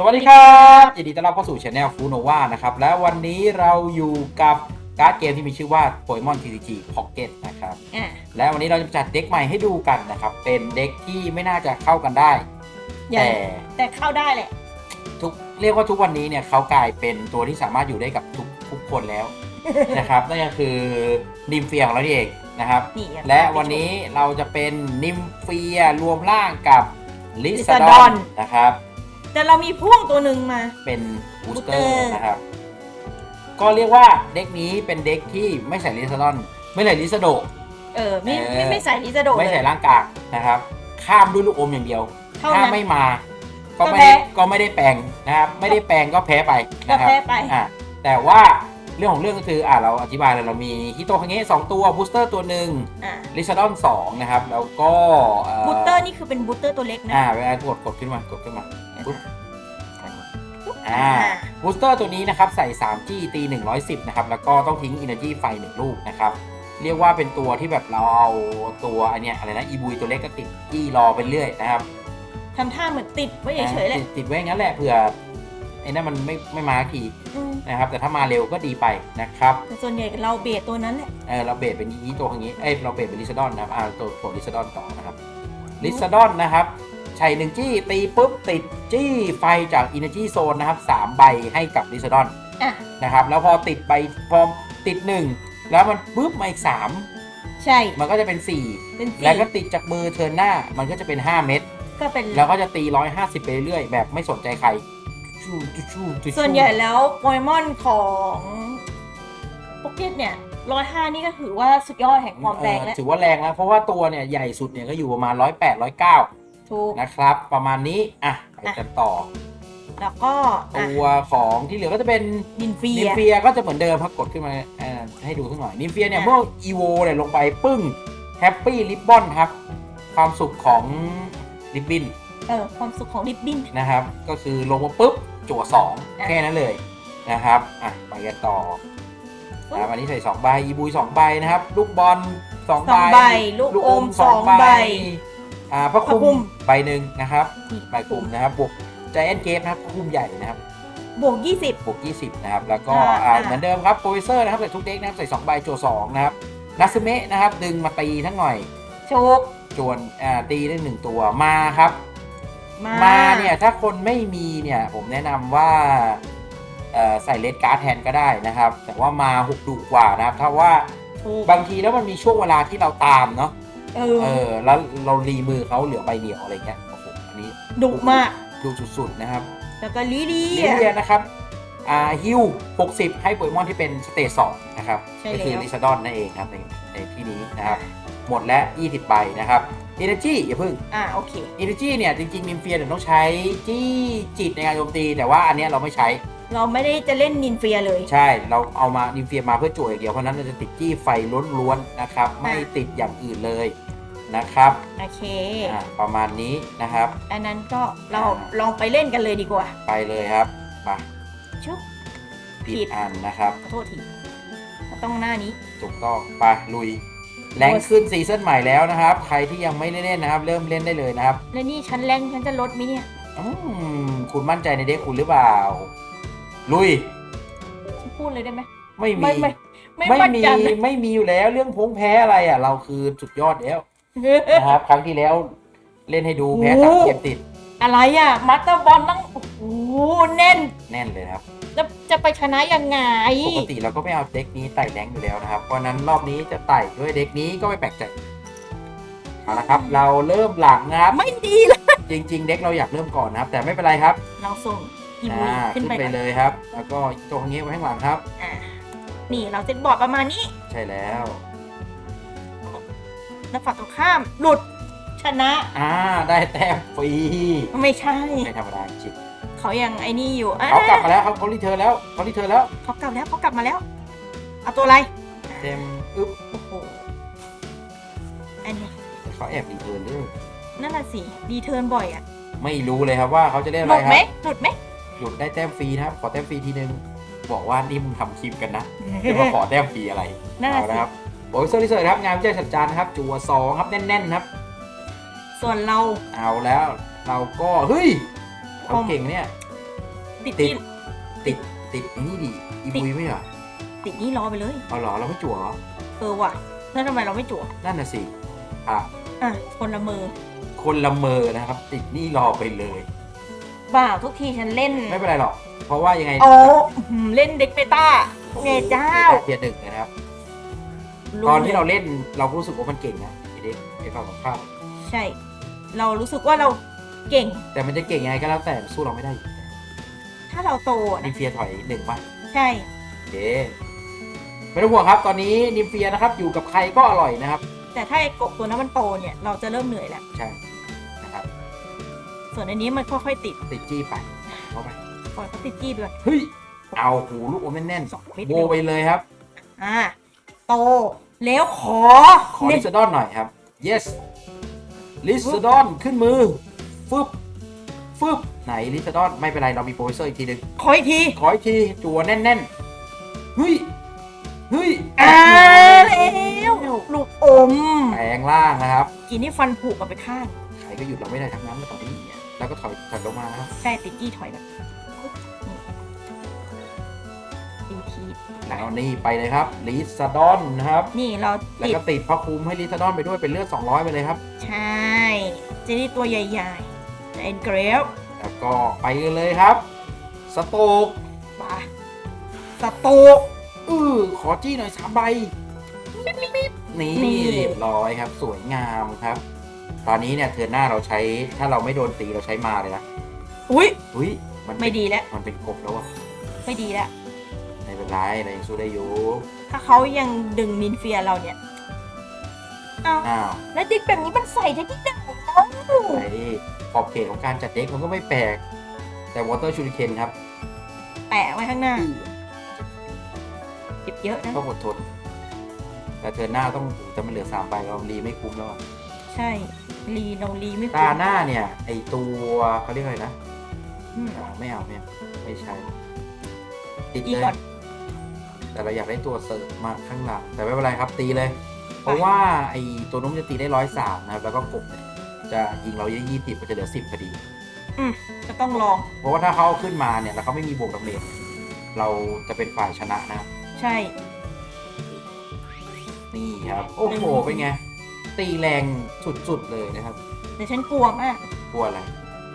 สวัสดีครับยินดีต้อนรับเข้าสู่ช anel ฟูโนวานะครับ และวันนี้เราอยู่กับการ์ดเกมที่มีชื่อว่า Pokemon TCG Pocket นะครับ อะและวันนี้เราจะจัดเด็กใหม่ให้ดูกันนะครับ เป็นเด็กที่ไม่น่าจะเข้ากันได้ใหญ่แต่แต่เข้าได้แหละ ทุกเรียกว่าทุกวันนี้เนี่ยเขากลายเป็นตัวที่สามารถอยู่ได้กับทุกทุกคนแล้ว นะครับนั่นก็คือนิมเฟียของเรานี่เองนะครับ นี่อ่และวันนี้เราจะเป็นนิมเฟียรวมร่างกับลิซาด Lysandon อนนะครับ แต่เรามีพ่วงตัวหนึ่งมา เป็นบูสเตอ Booster ร์นะครับ ก็เรียกว่าเด็กนี้เป็นเด็กที่ไม่ใส่ลิซาดอน ไม่ใส่ลิซาโด เออไม่เออ ไม่ไม่ใส่ลิซาโดไม่ใส่เลยร่างกายนะครับ ข้ามด้วยลูกอมอย่างเดียว เท่าถ้านั้นไม่มา ก็ก็ไม่แพ้ได้ก็ไม่ได้แปลงนะครับ ไม่ได้แปลงก็แพ้ไปก็นะครับแพ้ไป อ่าแต่ว่าเรื่องของเรื่องก็คืออ่าเราอธิบายเลยเรามีฮิโตคังเงะสองตัวบูสเตอร์ตัวหนึ่งอะลิซาดอนสองนะครับ แล้วก็เอ่อบูสเตอร์นี่คือเป็นบูสเตอร์ตัวเล็กนะอ่าเวลากดกดขึ้นมากดขึ้นมา ปุ๊บอ่าอ่าบูสเตอร์ตัวนี้นะครับใส่ 3G ตี 110 นะครับ แล้วก็ต้องทิ้ง Energy ไฟ 1 ลูกนะครับ เรียกว่าเป็นตัวที่แบบเราเอาตัวอันเนี้ยอะไรนะ อีบุยตัวเล็กก็ติดจี้รอไปเรื่อยนะครับทำท่าเหมือนติดไว้เฉยๆแหละติดติดไว้งั้นแหละเผื่อไอ้นั่นมันไม่ไม่มาสักทีอืมนะครับ แต่ถ้ามาเร็วก็ดีไปนะครับ แต่ส่วนใหญ่เราเบสตัวนั้นแหละ เออเราเบรดเป็นยีตัวอย่างนี้ เอ้ยเราเบรดเป็นลิซาดอนนะครับอ่าตัวตัวลิซาดอนต่อนะครับลิซาดอนนะครับ ใช้หนึ่งจี้ตีปุ๊บติดจี้ไฟจาก Energy Zone นะครับสามใบให้กับลิซาดอนอะ นะครับ แล้วพอติดใบพอติดหนึ่งแล้วมันปุ๊บมาอีกสามใช่มันก็จะเป็น เป็น4 สีแล้วก็ติดจากมือเทิร์นหน้ามันก็จะเป็น 5 เม็ดก็เป็น แล้วก็จะตี 150 ไปเรื่อยๆแบบไม่สนใจใครชูชูชูชูส่วนใหญ่แล้วโปเกมอนของโปเกตเนี่ยร้อยห้านี่ก็ถือว่าสุดยอดแห่งความแรงแล้วเออถือว่าแรงแล้วเพราะว่าตัวเนี่ยใหญ่สุดเนี่ยก็อยู่ประมาณ 108 109 ถูก นะครับ ประมาณนี้ อะ ไปกันต่อ แล้วก็อะตัวของที่เหลือก็จะเป็นดินเฟีนิยมเฟียก็จะเหมือนเดิมครับกดขึ้นมาเอ่อให้ดูสักหน่อยนิมเฟียเนี่ยอะเมื่ออีโวเนี่ยลงไปปึ้งแฮปปี้ริบบอนครับ ความสุขของริบบินเออความสุขของริบบิ้นนะครับ ก็คือลงมาปุ๊บจั่วสองอะแค่นั้นเลยนะครับอะไปกันต่อปุ๊บอะวันนี้ใส่สองใบอีบุยสองใบนะครับ ลูกบอลสองสองใบ ลูกอมสองใบ อ่าพระพระคุคุมม ใบหนึ่งนะครับนี่ใบคุมนะครับบวกใจแอนเกฟนะครับพระคุมใหญ่นะครับบวกยี่สิบบวก20นะครับแล้วก็อ่าอ่าอ่า เหมือนเดิมครับโปรเซอร์นะครับใส่ทุกเด็กนะครับใส่2ใบจั่ว2นะครับนัสเมะนะครับดึงมาตีทั้งหน่อยโชกจวนอ่าตีได้หนึ่งตัวมาครับ มามาเนี่ยถ้าคนไม่มีเนี่ยผมแนะนำว่าเอ่อใส่เลดการ์ดแทนก็ได้นะครับ แต่ว่ามาหกดุกว่านะครับถ้าว่าถูกบางทีแล้วมันมีช่วงเวลาที่เราตามเนาะ เอเอออแล้วเรารีมือเขาเหลือใบเดียวอะไรเงี้ยโอ้โหอันนี้ดุมาก ดูสุดๆนะครับแล้วก็ลีลีลิเลียนะครับอ่าฮิว60 ให้โปเกมอนที่เป็นสเตจ2นะครับใช่ก็แล้วคือลิซาดอนนั่นเองครับในในที่นี้นะครับหมดแล้ว 20ใบนะครับ Energy อย่าเพิ่ง อ่าโอเค Energy เนี่ยจริงๆนิมเฟียเนี่ยต้องใช้จี้จิตในการโจมตี แต่ว่าอันเนี้ยเราไม่ใช้ เราไม่ได้จะเล่นนินเฟียเลย ใช่เราเอามานิมเฟียมาเพื่อจ่วยอย่างเดียวเพราะฉะนั้นเราจะติดจี้ไฟล้วนๆนะครับ ไม่ติดอย่างอื่นเลยนะครับโอเคอ่าประมาณนี้นะครับ อันนั้นก็เราอ่า ลองไปเล่นกันเลยดีกว่า ไปเลยครับมาชุบ ผิผิดดอันนะครับ ขอโทษทีก็ต้องหน้านี้ ถูกต้องไปลุย แรงขึ้นซีซั่นใหม่แล้วนะครับ ใครที่ยังไม่ได้เล่นนะครับ เริ่มเล่นได้เลยนะครับ แล้วนี่ชั้นแรงฉันจะลดไหมเนี่ย อืมคุณมั่นใจในเด็กคุณหรือเปล่า ลุย ฉันพูดเลยได้ไหมไม่มี ไม่ไม่ไม่ไม่มั่นมี ใจนะไม่มีอยู่แล้วเรื่องพงแพ้อะไรอะ เราคือสุดยอดแล้วนะครับ ครั้งที่แล้วเล่นให้ดูแพ้สามเกมติด อะไรอะมัตเตอร์บอลต้องโอ้โหแน่นแน่นเลยนะครับแล้วจะไปชนะยังไง ปกติเราก็ไม่เอาเด็กนี้ไต่แรงอยู่แล้วนะครับ เพราะฉะนั้นรอบนี้จะไต่ด้วยเด็กนี้ก็ไม่แปลกใจเอาละครับ เราเริ่มหลังนะครับ ไม่ดีเลยจริง ๆ เด็กเราอยากเริ่มก่อนนะครับ แต่ไม่เป็นไรครับ เราส่ง อีบุอ่ายขึ้ขึ้นนไปไปก่อนเลยครับ แล้วก็ตัวนี้ไว้ข้างหลังครับ อ่านี่เราเซตบอร์ดประมาณนี้ ใช่แล้ว แล้วฝั่งตรงข้าม หลุดชนะ อ่าได้แต้มฟรีไม่ใช่ ไม่ธรรมดาจริงเขายังไอ้นี่อยู่อะเขากลับมาแล้วเขาเขารีเทิร์นแล้วเขารีเทิร์นแล้วเขากลับแล้วเขากลับมาแล้ว เอาตัวอะไร เต็มอึ๊บโอ้โห อันนี้ เขาแอบรีเทิร์นด้วยนั่นน่ะสิ ดีเทิร์นบ่อยอะ ไม่รู้เลยครับว่าเขาจะเล่นหอะไรลุดคไหมรับหลุดไหม หยุดได้แต้มฟรีนะครับ ขอแต้มฟรีทีนึง บอกว่านี่มึงทำคลิปกันนะจะมาขอแต้มฟรีอะไรนั่นน่ะเอาสิละครับโอ้ยเซอร์รีเซิร์ครับงานวิจัยสัจจานนะครับ จัวสองครับแน่นๆครับ ส่วนเราเอาแล้วเราก็เฮ้ยผเรามเก่งเนี่ย ติดติด ที่ติดติดนี่ดิอีบุยไม่เหรอติดนี่รอไปเลย เอาเหรอเราไม่จั่วเหรอเออว่ะแล้วทำไมเราไม่จั่วนั่นน่ะสิอะ อะคนละมือคนละเมอนะครับ ติดนี่รอไปเลย บ้าทุกทีฉันเล่นไม่เป็นไรหรอก เพราะว่ายังไงโอ้อืมเล่นเด็กเบต้าเมเจ้าเทียร์หนึ่งนะครับ ตอนที่เราเล่นเรารู้สึกว่ามันเก่งนะไอเด็กไอฝั่งของข้ามใช่ เรารู้สึกว่าเราเก่ง แต่มันจะเก่งยังไงก็แล้วแต่สู้เราไม่ได้อยู่ถ้าเราโตนินะมเฟียถอยหนึ่งป่ะใช่โอเคไม่ต้องห่วงครับ ตอนนี้นิมเฟียนะครับ อยู่กับใครก็อร่อยนะครับ แต่ถ้าไอ้กบตัวนั้นมันโตเนี่ยเราจะเริ่มเหนื่อยแล้วใช่นะครับ ส่วนอันนี้มันค่อยๆติดติดจี้ไปเข้าไปปล่อยเขาติดจี้ไปก่อน เฮ้ยเอาหูลูกอมแน่นสองเม็ดๆโบเร็วไปเลยครับ อ่าโตแล้วขอ ขอลิซดอนหน่อยครับ yes ลิซดอนขึ้นมือฟึบฟึบไหนลิซดอนไม่เป็นไรเรามีโปรเฟสเซอร์อีกทีหนึ่งขออีกที ขออีกทีจัวแน่นๆเฮ้ยเฮ้ยอ่าแล้วลูกอมแปลงล่างนะครับ กินนี่ฟันผุกับไปข้างใครก็หยุดเราไม่ได้ทั้งนั้นตอนนี้เนี่ย แล้วก็ถอยถอยลงมานะครับใช่ติดจี้ถอยแบบตีทีแล้วนี่ไปเลยครับลิซดอนนะครับ นี่เราแล้วติด ก็ติดพระคุมให้ลิซดอนไปด้วยเป็นเลือด200 ไปเลยครับ ใช่เจนี่ตัวใหญ่ๆแต่เอ็นเกรฟแล้วก็ไปกันเลยครับ สโตกมาสโตก อือขอจี้หน่อยสามใบนี่นี่ เรียบร้อยครับ สวยงามครับ ตอนนี้เนี่ยเทิร์นหน้าเราใช้ถ้าเราไม่โดนตีเราใช้มาเลยนะอุ้ยอุ้ยมันเป็นไม่ดีแล้วมันเป็นกบแล้วอะไม่ดีแล้ว ไม่เป็นไรเรายังสู้ได้อยู่ถ้าเขายังดึงนินเฟียเราเนี่ยเอาอ้าวแล้วดิกแบบนี้มันใส่ได้ที่ไหนไอ้ขอบเขตของการจัดเด็กมันก็ไม่แปลก แต่วอเตอร์ชูริเคนครับแปะไว้ข้างหน้าเก็บเยอะนะ ต้องอดทนแต่เทิร์นหน้าต้องโอ้โหแต่มันเหลือสามใบเรารีไม่คุ้มแล้วอะใช่ รีเรารีไม่ตาหน้าเนี่ย ไอตัวเขาเรียกอะไรนะอืมอ่าไม่เอาไม่เอาไม่ใช่ติดอีเลยก่อน แต่เราอยากได้ตัวเสริมมาข้างหลัง แต่ไม่เป็นไรครับตีเลย เพราะว่าไอตัวนู้นจะตีได้ร้อยสามนะครับ แล้วก็กบเนี่ยจะยิงเรายี่ยี่สิบก็จะเหลือสิบพอดีก็ต้องลอง เพราะว่าถ้าเขาเอาขึ้นมาเนี่ยแล้วเขาไม่มีบวกดาเมจเราจะเป็นฝ่ายชนะนะครับใช่ นี่ครับ โอ้โห เป็นไง ตีแรงสุดๆเลยนะครับ แต่ฉันกลัวมาก กลัวอะไร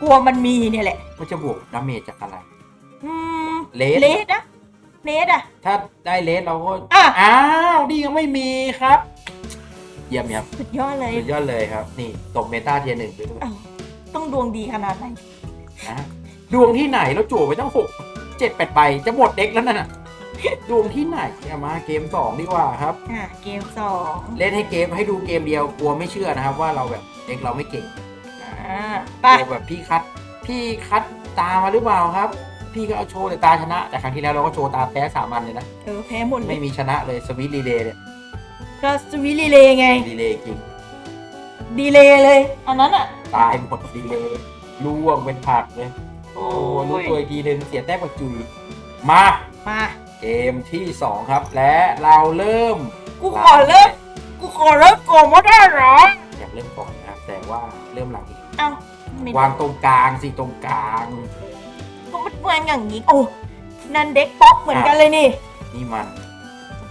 กลัวมันมีเนี่ยแหละ มันจะบวกดาเมจจากอะไร อืมเลสเลสนะเลสอะ ถ้าได้เลสเราก็ อะ อ้าวดียังไม่มีครับ เยี่ยมครับสุดยอดเลยสุดยอดเลยครับ นี่ตกเมตาเทียร์หนึ่งไปด้วยอ้าวต้องดวงดีขนาดไหนนะดวงที่ไหนเราจั่วไปตั้งหกเจ็ดแปดใบจะหมดเด็กแล้วนั่นน่ะ ดวงที่ไหนเอามาเกมสองดีกว่าครับ อะเกมสองเล่นให้เกมให้ดูเกมเดียวกลัวไม่เชื่อนะครับ ว่าเราแบบเด็กเราไม่เก่งอ่าไปกลัวแบบพี่คัด พี่คัดตามาหรือเปล่าครับ พี่ก็เอาโชว์แต่ตาชนะ แต่ครั้งที่แล้วเราก็โชว์ตาแพ้สามอันเลยนะ เออแพ้หมดเลไม่ยมีชนะเลยสวิตรีเลย์เนี่ยก็สวิลีเลยไง รีเลย์จริงดีเลยเลย อันนั้นอะ ตายหมดรีเลย์ล่วงเป็นผักเลย โอ้รู้ตัวอีกทีหนึ่งเสียแต้มกับจุยมา มา เกมที่2ครับ และเราเริ่มกูขอเริ่มกูขอเริ่มโกงว่าได้เหรอ อยากเริ่มก่อนนะครับ แต่ว่าเริ่มหลังอีกเอ้าไม่วางตรงกลางสิตรงกลางก็มันวางอย่างนี้ โอ้นั่นเด็กป๊อกเหมือนกันเลยนี่ นี่มัน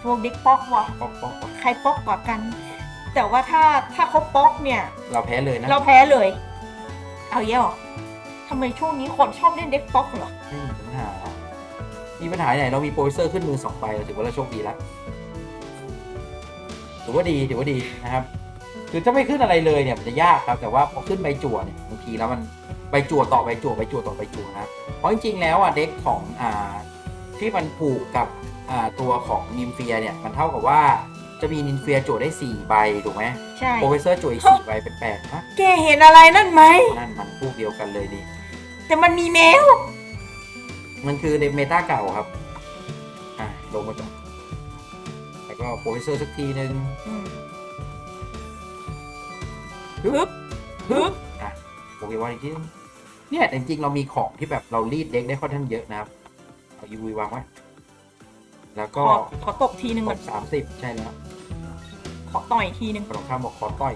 พวกเด็กป๊อกว่ะป๊อกป๊อกป๊อกใครป๊อกกว่ากัน แต่ว่าถ้าถ้าเขาป๊อกเนี่ย เราแพ้เลยนะ เราแพ้เลย เอาเยอะทำไมช่วงนี้คนชอบเล่นเด็กป๊อกเหรอไม่มีปัญหา มีปัญหาไหนเรามีโปรดิวเซอร์ขึ้นมือสองใบเราถือว่าเราโชคดีแล้วถือว่าดีถือว่าดีนะครับคือถ้าไม่ขึ้นอะไรเลยเนี่ยมันจะยากครับแต่ว่าพอขึ้นใบจั่วเนี่ยบางทีแล้วมันใบจั่วต่อใบจั่วใบจั่วต่อใบจั่วนะครับเพราะจริงๆแล้วอะเด็กของอ่าที่มันผูกกับอ่าตัวของนิมเฟียเนี่ยมันเท่ากับว่าจะมีนิมเฟียจั่วได้สี่ใบ ถูกไหมใช่โปรเฟสเซอร์จั่วอีกสี่ใบเป็นแปดฮะแกเห็นอะไรนั่นไหมนั่นมันพวกเดียวกันเลยดีแต่มันมีแมว มันคือในเมตาเก่าครับ อะ ลงมาก่อนแล้วก็โปรเฟสเซอร์สักทีนึงฮึบฮึบอะโปเกมอนอีกทีนึงเนี่ยแต่จริงๆเรามีของที่แบบเรารีดเด็กได้ค่อนข้างเยอะนะครับ เอายูวีวางไว้ แล้วขก็อขอตบทีหนึ่งกก่อนดสามสิบใช่แล้ว ขอต่อยทีหนึ่งขนมข้ามบอกขอต่อย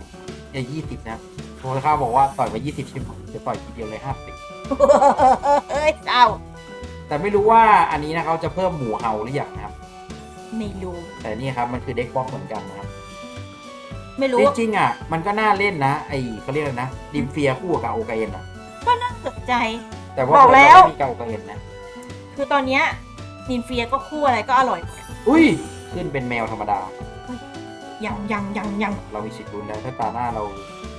อย่ายี่สิบนะโทรข้ามบอกว่าต่อยมายี่สิบใช่ไหมจะต่อยทีเดียวเลยห้าสิบเฮ้ยเศร้า แต่ไม่รู้ว่าอันนี้นะเขาจะเพิ่มหมูเห่าหรือยังนะครับ ไม่รู้ แต่นี่ครับมันคือเด็กบ็อกเหมือนกันนะครับไม่รู้จริงๆอะ มันก็น่าเล่นนะไอเขาเรียกอะไรนะดิมเฟียคู่กับโอเกนอะ ก็น่าสนใจ แต่ว่าบอกแล้วเปิดมาไม่มีกับโอเกนนะ คือตอนเนี้ยนินเฟียก็คู่อะไรก็อร่อยหมดอะอุ้ยขึ้นเป็นแมวธรรมดายังยังยังยังเรามีสิทธิ์ลุ้นแล้วถ้าตาหน้าเรา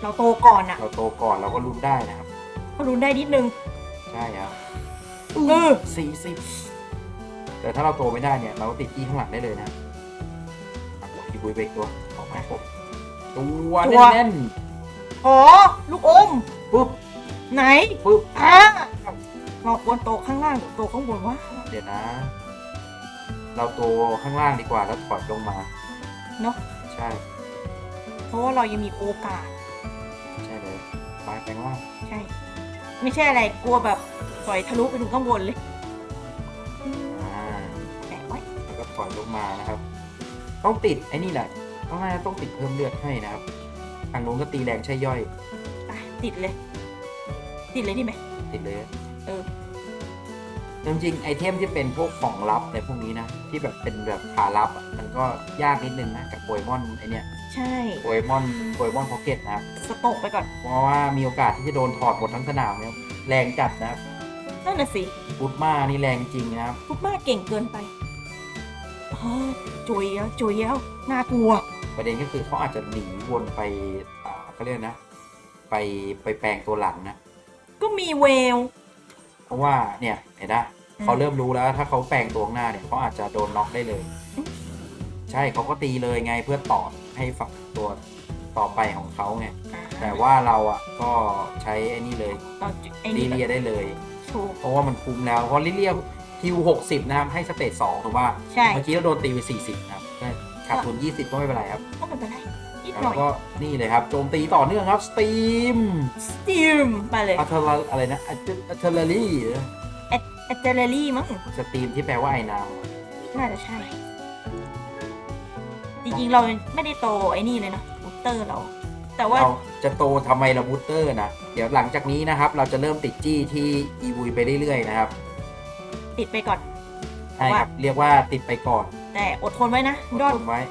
เราโตก่อนอะเราโตก่อนเราก็ลุ้นได้นะครับ ก็รุนได้นิดนึง ใช่ครับ เออสี่สิบแต่ถ้าเราโตไม่ได้เนี่ย เราก็ติดที่ข้างหลังได้เลยนะอะพี่บุยไปอีกตัวออกมาครบตัวแน่นขอลูกอมๆปุ๊บ ไหน ปุ๊บอะเราควรโตข้างล่างหรือโตข้างบนวะ เดี๋ยวนะ เราโตข้างล่างดีกว่าแล้วถอดลงมา เนาะใช่ เพราะว่าเรายังมีโอกาส ใช่เลยไปแปลงล่างใช่ ไม่ใช่อะไรกลัวแบบ ปล่อยทะลุไปถึงข้างบนเลย อ่าแปะไว้ แล้วก็ถอดลงมานะครับ ต้องติดไอ้นี่แหละต้องน่าจะต้องติดเพิ่มเลือดให้นะครับทางนู้นก็ตีแรงใช่ย่อยไปติดเลย ติดเลยดีไหม ติดเลยเออ จริงๆไอเทมที่เป็นพวกของลับในพวกนี้นะ ที่แบบเป็นแบบขาลับอะมันก็ยากนิดนึงนะกับโปเกมอนไอเนี้ยใช่ โปเกมอนโปเกมอนพ็อกเก็ตนะครับสโตกไปก่อน เพราะว่ามีโอกาสที่จะโดนถอดหมดทั้งสนามเนี่ยแรงจัดนะครับ นั่นน่ะสิฟุตมานี่แรงจริงนะครับ พุกมากเก่งเกินไปอ๋อจุยแล้วจุยแล้วน่ากลัว ประเด็นก็คือเขาอาจจะหนีวนไปอ่าเขาเรียกนะ ไปไปแปลงตัวหลังนะ ก็มีเวล เพราะว่าเนี่ยเห็นนะอืม เขาเริ่มรู้แล้วถ้าเขาแปลงตัวข้างหน้าเนี่ยเขาอาจจะโดนน็อกได้เลย ใช่เขาก็ตีเลยไงเพื่อต่อให้ฝั่งตัวต่อไปของเขาไงอ่าแต่ว่าเราอะก็ใช้ไอ้นี่เลยตอนไอ้ลินี่เลียได้เลย ถูก เพราะว่ามันคุ้มแล้ว เพราะลิเลียคิวหกสิบนะครับ ให้สเตจสองถูกป่ะใช่ เมื่อกี้เราโดนตีไปสี่สิบนะครับก็ขาดทุนยี่สิบก็ไม่เป็นไรครับ ก็ไม่เป็นไรนิดหแล้น่วอยก็นี่เลยครับโจมตีต่อเนื่องครับสตีมสตีมมาเลยอัลเทอร์อะไรนะอัลเทอร์ลี่แอตเจอรี่มั้งสตรีมที่แปลว่าไอ้น้น่าจะใช่ จริงๆ เราไม่ได้โตไอ้นี่เลยนะบูสเตอร์เรา แต่ำว่า เราจะโตทำไมเราบูสเตอร์นะ เดี๋ยวหลังจากนี้นะครับ เราจะเริ่มติดจี้ที่อีวุยไปเรื่อยๆนะครับ ติดไปก่อน ใช่ครับ เรียกว่าติดไปก่อนแต่อดทนไว้นะยอดทนไว้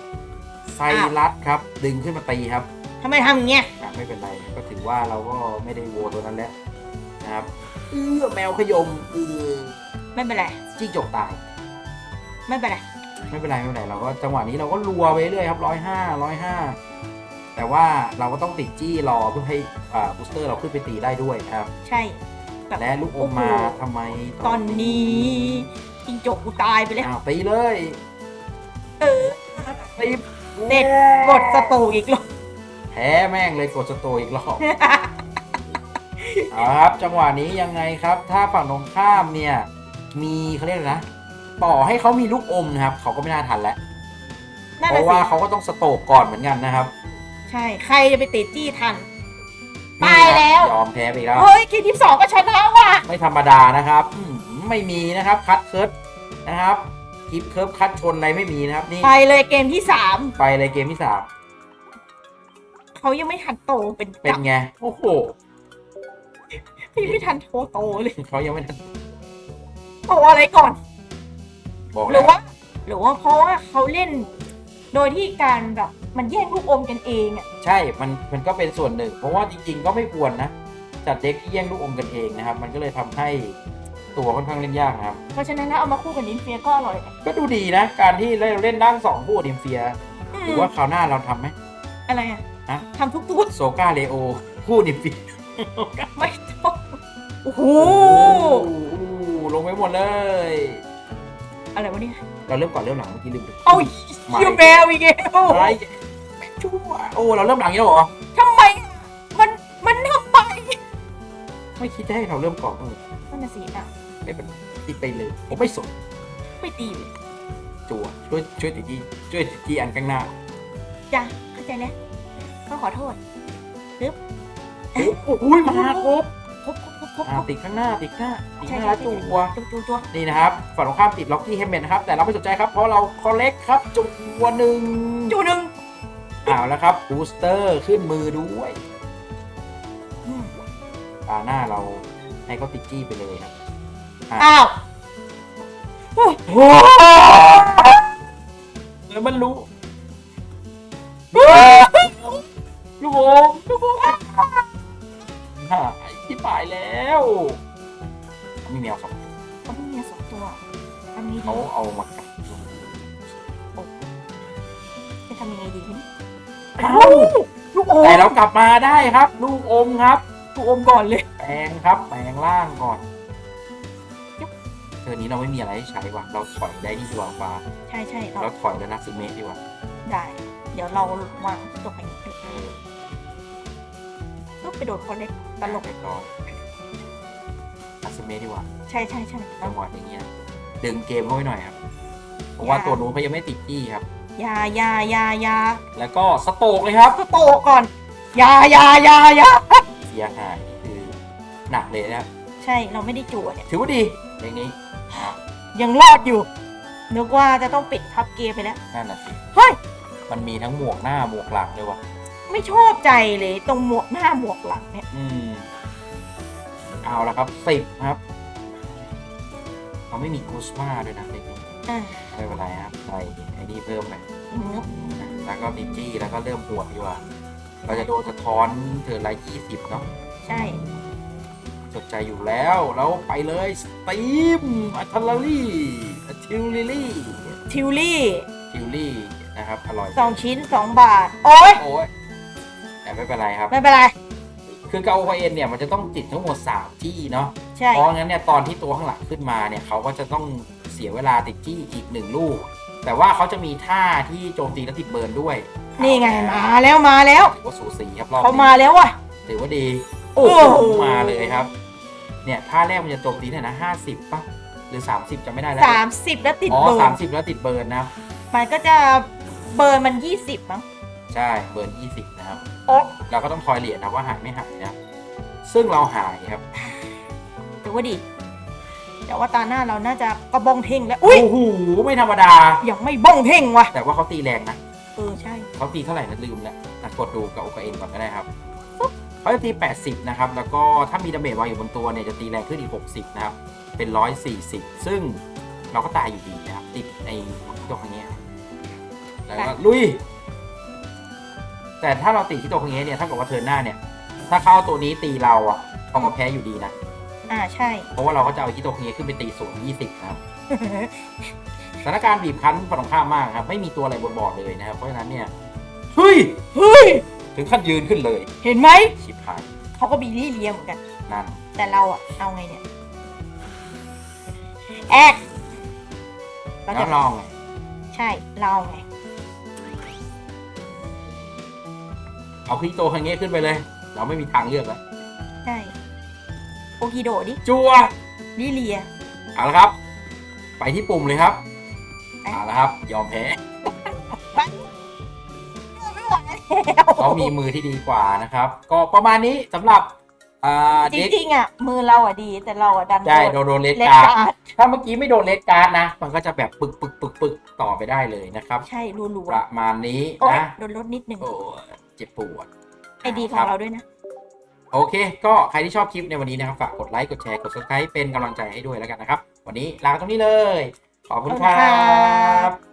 ไซรัสครับ ดึงขึ้นมาตีครับทำไมทำอย่างเงี้ยอะไม่เป็นไร ก็ถือว่าเราก็ไม่ได้โวตัวนั้นแล้วนะครับ เออแมวขยมเออไม่เป็นไรจิ้งจกตาย ไม่เป็นไร ไม่เป็นไรไม่เป็นไรเราก็จังหวะนี้เราก็รัวไปเรื่อยครับร้อยห้าร้อยห้า แต่ว่าเราก็ต้องติดจี้รอเพื่อให้อ่าบูสเตอร์เราขึ้นไปตีได้ด้วยครับ ใช่แบบและลูกอมมาทำไมตอนนี้จิงจกกูตายไปแล้วอ้าวตีเลยเออตีเด็ดกดสตูอีกรอบแพ้แม่งเลยกดสโตร์อีกรอบเอาละครับจังหวะนี้ยังไงครับ ถ้าฝั่งตรงข้ามเนี่ย มีเขาเรียกอะไรนะต่อให้เขามีลูกอมนะครับ เขาก็ไม่น่าทันแล้วนั่นเพแหละราะสิว่าเขาก็ต้องสโตกก่อนเหมือนกันนะครับ ใช่ ใครจะไปติดจี้ทันตายแล้ว ยอมแพ้ไปอีกแล้ว เฮ้ยคีทีสองก็ชนะว่ะ ไม่ธรรมดานะครับอืมไม่มีนะครับคัดเคิร์ดนะครับคลิปเคิร์ฟคัดชนอะไรไม่มีนะครับ นี่ไปเลยเกมที่สามไปเลยเกมที่สามเขายังไม่ทันโตเป็นเป็นจับไง โอ้โหพี่ไม่ทันโตโตเลยเขายังไม่ทันโตอะไรก่อน บอกหรืแล้อวว่า หรือว่าเพราะว่าเขาเล่น โดยที่การแบบ มันแย่งลูกอมกันเองอะใช่ มันมันก็เป็นส่วนหนึ่ง เพราะว่าจริง ๆ ก็ไม่ควรนะจัดเด็กที่แย่งลูกอมกันเองนะครับ มันก็เลยทำให้ตัวค่อนข้างเล่นยากนะครับ เพราะฉะนั้นแล้วเอามาคู่กับนินเฟียก็อร่อยแหละก็ดูดีนะ การที่เราเล่นด้านสองคู่ดิมเฟียอืหรืมอว่าคราวหน้าเราทำไหม อะไรอะฮะ ทำทุกตัวโซกาเลโอคู่ดิมเฟียไม่ต้องโอ้โหโอ้โหลงไปหมดเลย อะไรวะเนี่ยเราเริ่มก่อนเริ่มหลังเมื่อกี้ลืมดู เอาเคียวแมวอีกแล้วอะไรไม่ ชั่วโอ้เราเริ่มหลังแล้วเหรอทำไมอะมันมันทำไมไม่คิดจะให้เราเริ่มก่อนบ้างเลยนั่นน่ะสิอะไม่เป็นติดไปเลยผมไม่สนไม่ตีเลยจัวช่วยช่วยติดจีช่วยติดจีอันข้างหน้าจ้ะเข้าใจแล้วก็ขอโทษโอ้โหมาครบครบครบครบครบอ่าครบติดข้างหน้าติดข้างหน้าติดใช่ข้างหน้าใช่จัใช่วจุจุจัวนี่นะครับฝั่งตรงข้ามติดล็อกกี้เฮมเมนนะครับ แต่เราไม่สนใจครับ เพราะเราคอลเลกครับจัวหนึ่ง จูหนึ่ง เอาแล้วครับบูสเตอร์ขึ้นมือด้วยอืมตาหน้าเราให้เขาติดจี้ไปเลยครับอ้าวโอ้โหแล้วมันรู้ลูกโอมลูกโอมหายที่ปลายแล้วมีแมวสองตัวเขาไม่มีสองตัวทำนี้เขาดีเอามากัดจะทำยังไงดีนี่ เอ้าลูกโอแต่มเรากลับมาได้ครับ ลูกอมครับ ลูกโอมก่อนเลย แปลงครับ แปลงร่างก่อนเทอร์นี้เราไม่มีอะไรให้ใช้ว่ะ เราถอยได้ที่ดวงฟ้า ใช่ใช่เราเราถอยแล้วนักซึเมะดีกว่าได้ เดี๋ยวเราวางตัวไปนี้ก็ไปโดดคนเล็กตลกไปก่อนนักซึเมะดีกว่า ใช่ใช่ใช่จังหวะอย่างเงี้ยดึงเกมเข้าไว้หน่อยครับ เพราะว่าตัวนู้นเขายังไม่ติดจี้ครับอ ยาอยาอยาอยาแล้วก็สโตกเลยครับก็โตก่อนอยาอยาอยาอยาเสียหายคือหนักเลยนะครับใช่เราไม่ได้จั่วเนี่ยถือว่าดีอย่างนี้นะครับยังรอดอยู่นึกว่าจะต้องปิดทับเกมไปแล้วนั่นน่ะสิเฮ้ยมันมีทั้งหมวกหน้าหมวกหลังด้วยว่ะไม่ชอบใจเลยตรงหมวกหน้าหมวกหลังเนี่ยอืมเอาละครับสิบครับ เราไม่มีกูสมาด้วยนะเด็กนี้ อ่าไม่เป็นไรครับใส่ไอ้นี่เพิ่มไปอืมแล้วก็ดิจี้แล้วก็เริ่มปวดดีกว่า เราจะโดนสะท้อนเธอละยี่สิบเนาะใช่สนใจอยู่แล้วแล้วไปเลยสตีมอัตลารี่ทิวลิลี่ทิวลี่ทิวลี่นะครับอร่อยสองชิ้นสองบาท โอ้ยโอ้ยแต่ไม่เป็นไรครับ ไม่เป็นไร คือกาโอเอ็นเนี่ยมันจะต้องติดทั้งหมด3จี้เนาะ ใช่ เพราะงั้นเนี่ยตอนที่ตัวข้างหลังขึ้นมาเนี่ยเขาก็จะต้องเสียเวลาติดจี้อีกหนึ่งลูก แต่ว่าเขาจะมีท่าที่โจมตีและติดเบิร์นด้วยนี่ไงมาแล้วมาแล้วถือว่าสูสีครับรอบเขานี้มาแล้วว่ะ ถือว่าดี โอ้โอ้โหโห มาเลยครับ เนี่ยท่าแรกมันจะโจมตีเนี่ยนะห้าสิบป่ะหรือ30จะไม่ได้แล้วสามสิบแล้วติดอ๋อเบอร์สามสิบแล้วติดเบิร์นนะครับมันก็จะเบอร์มันยี่สิบมั้ง ใช่เบิร์นยี่สิบนะครับ โอ้เราก็ต้องคอยเหรียญนะว่าหายไม่หายนะ ซึ่งเราหายครับ ถือว่าดี แต่ว่าตาหน้าเราน่าจะกระบองเท่งแล้ว อุ้ยโอ้โหไม่ธรรมดา ยังไม่บ้องเท่งว่ะ แต่ว่าเขาตีแรงนะเออ ใช่ เขาตีเท่าไหร่นะลืมแล้วอะกดดูกับโอเอ็นก่อนก็ได้ครับเขาจะตี 80 นะครับ แล้วก็ถ้ามีดาเมจวางอยู่บนตัวเนี่ยจะตีแรงขึ้นอีก 60 นะครับ เป็น 140 ซึ่งเราก็ตายอยู่ดีนะครับติดในตัวครั้งนี้ยแล้วก็ลุย แต่ถ้าเราติดที่ตัวครั้งนี้ยเนี่ยถ้ากับว่าเทิร์นหน้าเนี่ย ถ้าเข้าตัวนี้ตีเราอะเขาก็แพ้อยู่ดีนะ อ่าใช่ เพราะว่าเราก็จะเอาที่ตัวครั้งนี้ยขึ้นไปตีศูนย์ยี่สิบนะครับสถานการณ์บีบคั้นฝั่งตรงข้ามมากครับ ไม่มีตัวอะไรบนบอร์ดเลยนะครับ เพราะฉะนั้นเนี่ย เฮ้ย เฮ้ย ถึงขั้นยืนขึ้นเลย เห็นไหมชิบหายเขาก็บีรี่เลียเหมือนกัน นั่น แต่เราอะเอาไงเนี่ย แอกเราแล้จะวลองไง ใช่ เราไง เอาพี่โตครั้งนี้ขึ้นไปเลย เราไม่มีทางเลือกแล้วใช่โอคิโดดิจัวลิเลียเอาละครับ ไปที่ปุ่มเลยครับไปเอาละครับ ยอมแพ้ไม่ไหวแล้วเขามีมือที่ดีกว่านะครับ ก็ประมาณนี้สำหรับอ่าจเด็กริงๆอะมือเราอะดีแต่เราอะดันได้โดโดนนโดนเลดเล็กการ์ดการ์ดถ้าเมื่อกี้ไม่โดนเลดการ์ดนะ มันก็จะแบบปึกปึกปึกปึกต่อไปได้เลยนะครับ ใช่รัวประมาณนี้ๆโอ้ยนะโดนลดนิดนึงโอ้ เจ็บปวดไอดีขอคงบเราด้วยนะ โอเค ก็ใครที่ชอบคลิปในวันนี้นะครับฝากกดไลค์กดแชร์กด subscribe เป็นกำลังใจให้ด้วยแล้วกันนะครับ วันนี้ลาไปตรงนี้เลย ขอบคุณคขอบคุณครัรับบ